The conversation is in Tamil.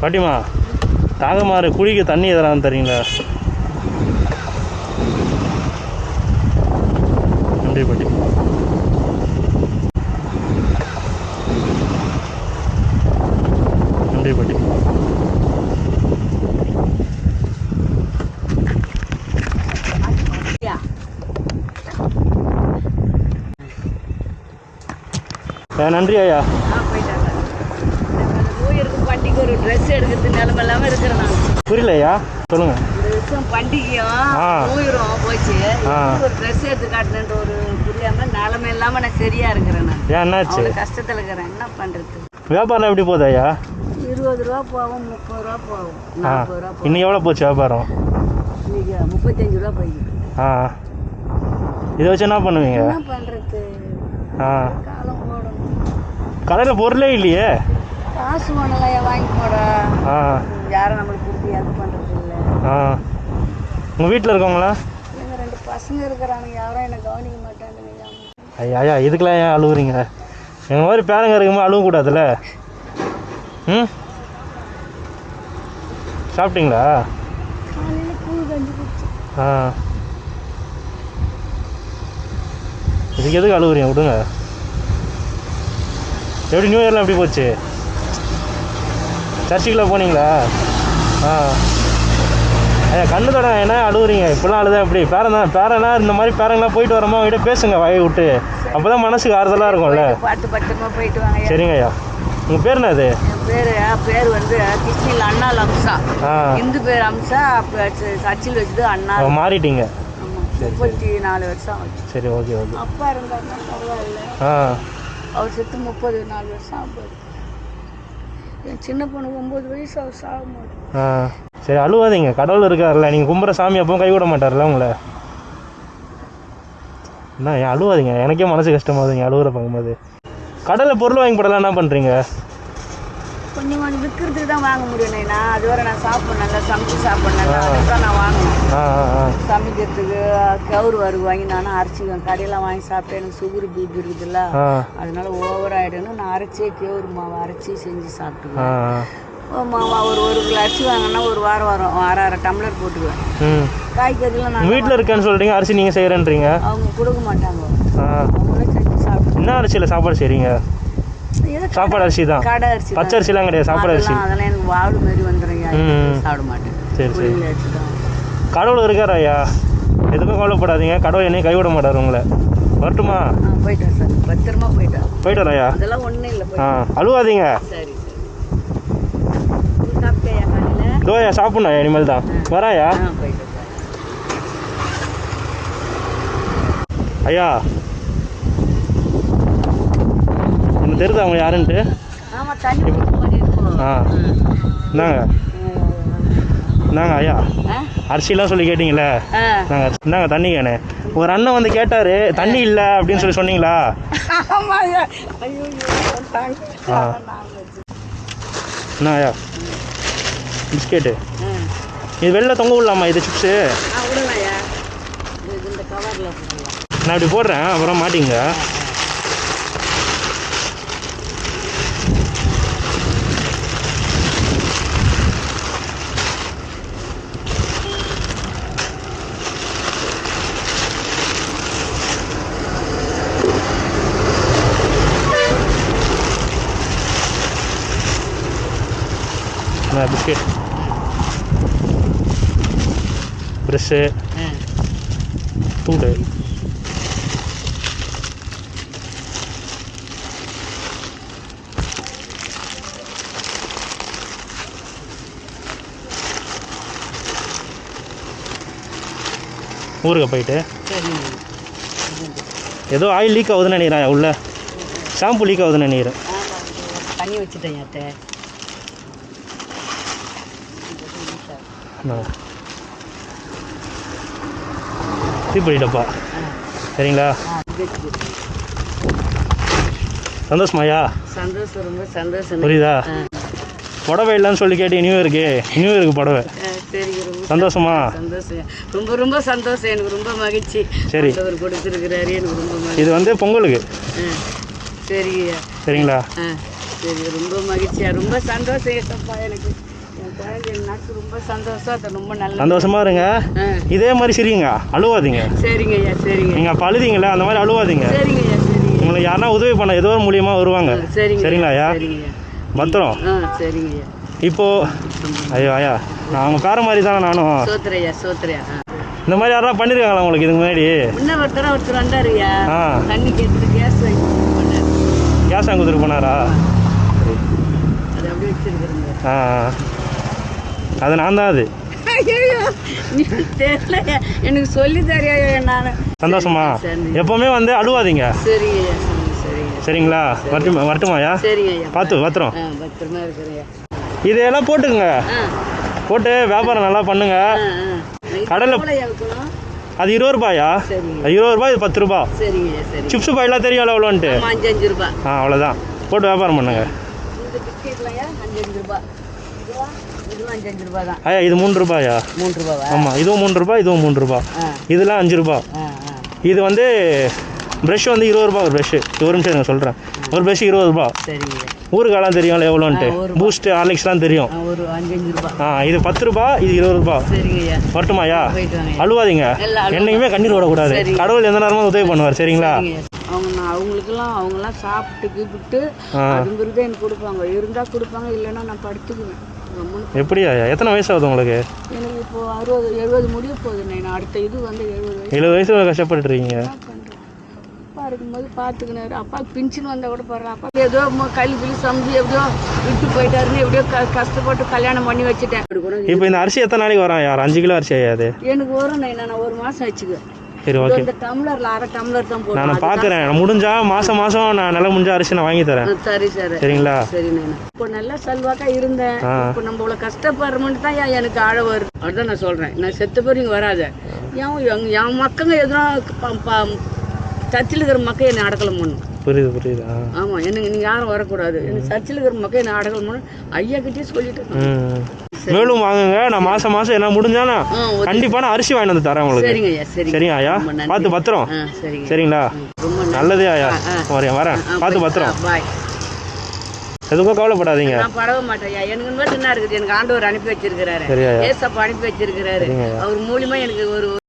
பாட்டிமா தாகமாறு குழிக்கு தண்ணி எதெல்லாம் தரீங்களா நன்றி பாட்டி. நன்றி பாட்டி. நன்றி ஐயா. ட்ரெஸ் எடுக்கிறது நிலம இல்லாமல் இருக்கிறேன் நான் புரியல ஐயா சொல்லுங்க பண்டிகையும் ஆ. நூயரும் போச்சு. ஒரு ட்ரெஸ் எடுத்து காட்டுனேன்ற ஒரு புரியாம நிலம இல்லாம நான் சரியா இருக்கிறேன் நான். என்னாச்சு? கஷ்டத்துல இருக்கிறேன். என்ன பண்றது? வியாபாரம் எப்படி போகுது ஐயா? இருபது ரூபா போகும் முப்பது ரூபா போகும். நாற்பது ரூபா இன்னைக்கு எவ்வளோ போச்சு வியாபாரம்? இன்னைக்கு முப்பத்தஞ்சு ரூபா போயிருக்கு. ஆ. இதை வச்சு என்ன பண்ணுவீங்க? என்ன பண்றது? ஆ. காலம் போடணும் கடையில் பொருளே இல்லையே. காசு வேணலாம் வாங்கி போட. ஆ. யாரும் நம்மளுக்கு கொடுத்து அது பண்றது இல்லை. ஆ. உங்கள் வீட்டில் இருக்கவங்களா? எங்க ரெண்டு பசங்க இருக்கிறானுங்க யாரும் என்னை கவனிக்க மாட்டானுங்க ஐயா ஐயா இதுக்கெல்லாம் ஏன் அழுவுறீங்க? எங்கள் மாதிரி பேரங்க இருக்கும்போது அழுவக்கூடாதுல்ல ம்? சாப்பிட்டீங்களா? ஆ. இதுக்கு எதுக்கு அழுவுறீங்க? விடுங்க. எப்படி நியூ இயர்லாம் எப்படி போச்சு? சர்ச்சுக்குள்ளே போனீங்களா? ஆ. ஐயா கண்ணு தட என்ன அழுவுறீங்க. இப்படிலாம் அழுதா எப்படி? பேரன் தான் பேரனா இந்த மாதிரி பேரங்களாம் போயிட்டு வரமா? அவங்ககிட்ட பேசுங்க வாயை விட்டு. அப்போ தான் மனசுக்கு ஆறுதலாக இருக்கும்ல. பார்த்து பத்திரமா போயிட்டு வாங்க சரிங்க ஐயா. உங்கள் பேர் என்னது என் பேர் பேர் வந்து கிருஷ்ணில் அண்ணால் அம்சா இந்து பேர் அம்சா சர்ச்சில் வச்சது அண்ணா. மாறிட்டீங்க. முப்பத்தி நாலு வருஷம் சரி ஓகே ஓகே. அப்பா இருந்தாருன்னா பரவாயில்ல. ஆ. அவர் செத்து முப்பது நாலு வருஷம் ஆகுது. என் சின்ன பொண்ணு ஒம்பது வயசு சாகும்போது. ஆ சரி அழுவாதீங்க. கடவுள் இருக்கார்ல நீங்கள் கும்புற சாமி அப்பவும் கைவிட மாட்டார்ல உங்களை? என்ன ஏன் அழுவாதீங்க. எனக்கே மனசு கஷ்டமாகுதுங்க அழுவுற பார்க்கும்போது. கடலை பொருள் வாங்கி போடலாம் என்ன பண்ணுறீங்க கொஞ்சம் கொஞ்சம் விற்கிறதுக்கு தான் வாங்க முடியும் நான். அது வரை நான் சாப்பிடணும் நல்லா சமைச்சு சாப்பிடணும் அதுக்கு தான் நான் வாங்கணும். சமைக்கிறதுக்கு கவுரு வறுவு வாங்கி நானும் அரைச்சிக்குவேன். கடையில் வாங்கி சாப்பிட்டு எனக்கு சுகர் பிபி இருக்குதுல்ல. அதனால ஓவர் ஆகிடுன்னு நான் அரைச்சே கேவுரு மாவு அரைச்சி செஞ்சு சாப்பிட்டுக்குவேன். மாவா ஒரு ஒரு கிலோ அரிசி வாங்கினா ஒரு வாரம் வரும். அரை அரை டம்ளர் போட்டுக்குவேன். காய்கறிலாம் நான் வீட்டில் இருக்கேன்னு சொல்கிறீங்க அரிசி நீங்கள் செய்கிறேன்றீங்க அவங்க கொடுக்க மாட்டாங்க. அவங்களே செஞ்சு சாப்பிட்டு என்ன அரிசியில் சாப்பாடு செய்கிறீங்க சாப்பாடு அரிசி தான். கடை அரிசி பச்சை அரிசிலாம் கிடையாது சாப்பாடு அரிசி. அதெல்லாம் எனக்கு வாடு மாரி வந்துடும். சாப்பிட மாட்டேன். சரி சரி. கடவுள் இருக்கார் ஐயா? எதுக்கும் கவலைப்படாதீங்க. கடவுள் என்னையும் கைவிட மாட்டார் உங்களை. வரட்டுமா? போயிட்டேன் சார். பத்திரமா போயிட்டேன் போயிட்டு வரேன் ஐயா? அதெல்லாம் ஒன்றும் இல்லை ஆ அழுவாதீங்க. சரி தோயா சாப்பிட்ணும் இனிமேல் தான். வராயா? ஐயா என்ன தெரியுதா அவங்க யாருன்ட்டு? ஆ. இந்தாங்க. இந்தாங்க ஐயா. அரிசிலாம் சொல்லி கேட்டிங்களே? நாங்கள் இந்தாங்க தண்ணி கேனு. ஒரு அண்ணன் வந்து கேட்டார் தண்ணி இல்லை அப்படின்னு சொல்லி சொன்னீங்களா. ஆ. என்ன ஐயா. பிஸ்கெட்டு. இது வெளில தொங்க விடலாமா இது சிப்ஸு நான் இப்படி போடுறேன் அப்புறம் மாட்டிங்க நான் பிஸ்கெட் ப்ரெஷ்ஷு. தூடு. ஊருக்கு போயிட்டு ஏதோ ஆயில் லீக் ஆகுதுன்னு நினைக்கிறேன் உள்ள. ஷாம்பு லீக் ஆகுதுன்னு நினைக்கிறேன். தண்ணி வச்சுட்டேன் தீப்பொழி டப்பா. சரிங்களா. சந்தோஷமாயா? சந்தோஷம் ரொம்ப சந்தோஷம். புரியுதா? புடவை இல்லைன்னு சொல்லி கேட்டு நியூ இயருக்கு நியூ இயருக்கு புடவை. சரி சந்தோஷமா? சந்தோஷம். ரொம்ப ரொம்ப சந்தோஷம். எனக்கு ரொம்ப மகிழ்ச்சி. சரி. அவர் கொடுத்துருக்கிறாரு. எனக்கு ரொம்ப இது வந்து பொங்கலுக்கு. சரிங்கய்யா. சரிங்களா? சரி ரொம்ப மகிழ்ச்சியா? ரொம்ப சந்தோஷம் எனக்கு. சந்தோஷம். இருங்க. இதே மாதிரி சிரிங்க. அழுவாதீங்க. சரிங்க ஐயா சரிங்க. நீங்கள் அப்போ அழுதீங்களே அந்த மாதிரி அழுவாதீங்க. சரிங்க ஐயா சரிங்க. உங்களுக்கு யாருன்னா உதவி பண்ண ஏதோ ஒரு மூலியமா வருவாங்க. சரிங்க சரிங்களா ஐயா பத்திரம்? சரிங்க ஐயா. இப்போ ஐயோ ஐயா நான் அவங்க பேர மாதிரி தானே நானும். இந்த மாதிரி யாரா பண்ணியிருக்காங்களா உங்களுக்கு இதுக்கு முன்னாடி? முன்ன ஒருத்தர் ஒருத்தர் வந்தாருயா தண்ணி கேட்டு கேஸ் வாங்கி பண்ணாரு கேஸ் வாங்கி கொடுத்துட்டு போனாரா? ஆ. அது நான் தான் அது. எனக்கு சொல்லி தரியா நான். சந்தோஷமா. எப்பவுமே வந்து அழுவாதீங்க. சரிங்களா? வரட்டுமா வரட்டுமாயா பார்த்து பத்திரம். இதையெல்லாம் போட்டுங்க போட்டு வியாபாரம் நல்லா பண்ணுங்க. கடல்ல- அது இருபது ரூபாயா? இருபது ரூபாய் இது பத்து ரூபா. சரிங்க ஐயா சரிங்க சிப்ஸ் பாயெல்லாம் தெரியும் எவ்வளோன்ட்டு ஆ அவ்வளோதான் போட்டு வியாபாரம் பண்ணுங்க. ஐயா இது மூணு ரூபாயா? மூணு ரூபாவா? ஆமாம் இதுவும் மூணு ரூபாய் இதுவும் மூணு ரூபாய் இதெல்லாம் அஞ்சு ரூபாய் இது வந்து ப்ரஷ் வந்து இருபது ரூபா ஒரு ப்ரஷ்ஷு ஒரு நிமிஷம் எனக்கு சொல்கிறேன் ஒரு ப்ரஷ் இருபது ரூபா. சரிங்க. ஐயா ஊருக்காலாம் தெரியும்ல எவ்வளோன்ட்டு? பூஸ்ட்டு ஹார்லிக்ஸ்லாம் தெரியும். ஆ இது பத்து ரூபா இது இருபது ரூபா. சரிங்க ஐயா. வரட்டுமாயா. அழுவாதீங்க. என்னைக்குமே கண்ணீர் விடக்கூடாது. கடவுள் எந்த நேரமும் உதவி பண்ணுவார் சரிங்களா. அவங்க நான் அவங்களுக்கெல்லாம் அவங்கெல்லாம் சாப்பிட்டு கீப்பிட்டு. அது எனக்கு கொடுப்பாங்க. இருந்தால் கொடுப்பாங்க இல்லைன்னா நான் படுத்துக்குவேன். எப்படியா? எத்தனை வயசு ஆகுது உங்களுக்கு? எனக்கு இப்போ அறுபது எழுபது முடிய போகுது நான். அடுத்த இது வந்து எழுபது வயசு. எழுபது வயசு கஷ்டப்பட்டு இருக்கீங்க அப்பா இருக்கும்போது பார்த்துக்கினாரு அப்பா பின்ஷன் வந்தால் கூட பரவாயில்ல. அப்பா ஏதோ கல் கிளி சம்பி எப்படியோ விட்டு போயிட்டாருன்னு எப்படியோ க கஷ்டப்பட்டு கல்யாணம் பண்ணி வச்சுட்டேன். இப்போ இந்த அரிசி எத்தனை நாளைக்கு வரும்? யார்? அஞ்சு கிலோ அரிசி ஐயா அது எனக்கு வரும் நான். நான் ஒரு மாதம் வச்சுக்குவேன் சரி ஓகே இந்த டம்ளர்ல அரை டம்ளர் தான் போடுறேன் நான் பார்க்குறேன். முடிஞ்சா மாதம் மாதம் நான் நல்லா முடிஞ்ச அரிசி நான் வாங்கி தரேன். சரி சரி. சரிங்களா? சரி நானு இப்போ நல்லா செல்வாக்கா இருந்தேன். இப்போ நம்ம இவ்வளோ கஷ்டப்படுறோம்னு தான் எனக்கு ஆழ வருது? அதுதான் நான் சொல்றேன். நான் செத்த பேர் இங்கே வராத. எங்க என் மக்கங்க எதுனா சர்ச்சில் இருக்கிற மக்கள் என்னை அடக்கலம் பண்ணும். புரியுது புரியுது? ஆ ஆமா எனக்கு நீங்க யாரும் வரக்கூடாது. எனக்கு சர்ச்சில் இருக்கிற மக்கள் என்னை பண்ணும் ஐயா கிட்டே சொல்லிட்டு மேலும் வாங்குங்க நான் மாதம் மாதம் என்ன முடிஞ்சானா கண்டிப்பாக நான் அரிசி வாங்கிட்டு வந்து தரேன் உங்களுக்கு. சரிங்க ஐயா. பார்த்து பத்திரம். சரிங்களா? நல்லதே ஐயா. வரேன் வரேன். பார்த்து பத்திரம். எதுக்கும் கவலைப்படாதீங்க. நான் படவே மாட்டேன் ஐயா. எனக்கு மட்டும் என்ன இருக்குது? எனக்கு ஆண்டவர் அனுப்பி வச்சிருக்கிறாரு. ஏசப்பா அனுப்பி வச்சிருக்கிறாரு. அவர் மூலியமா எனக்கு ஒரு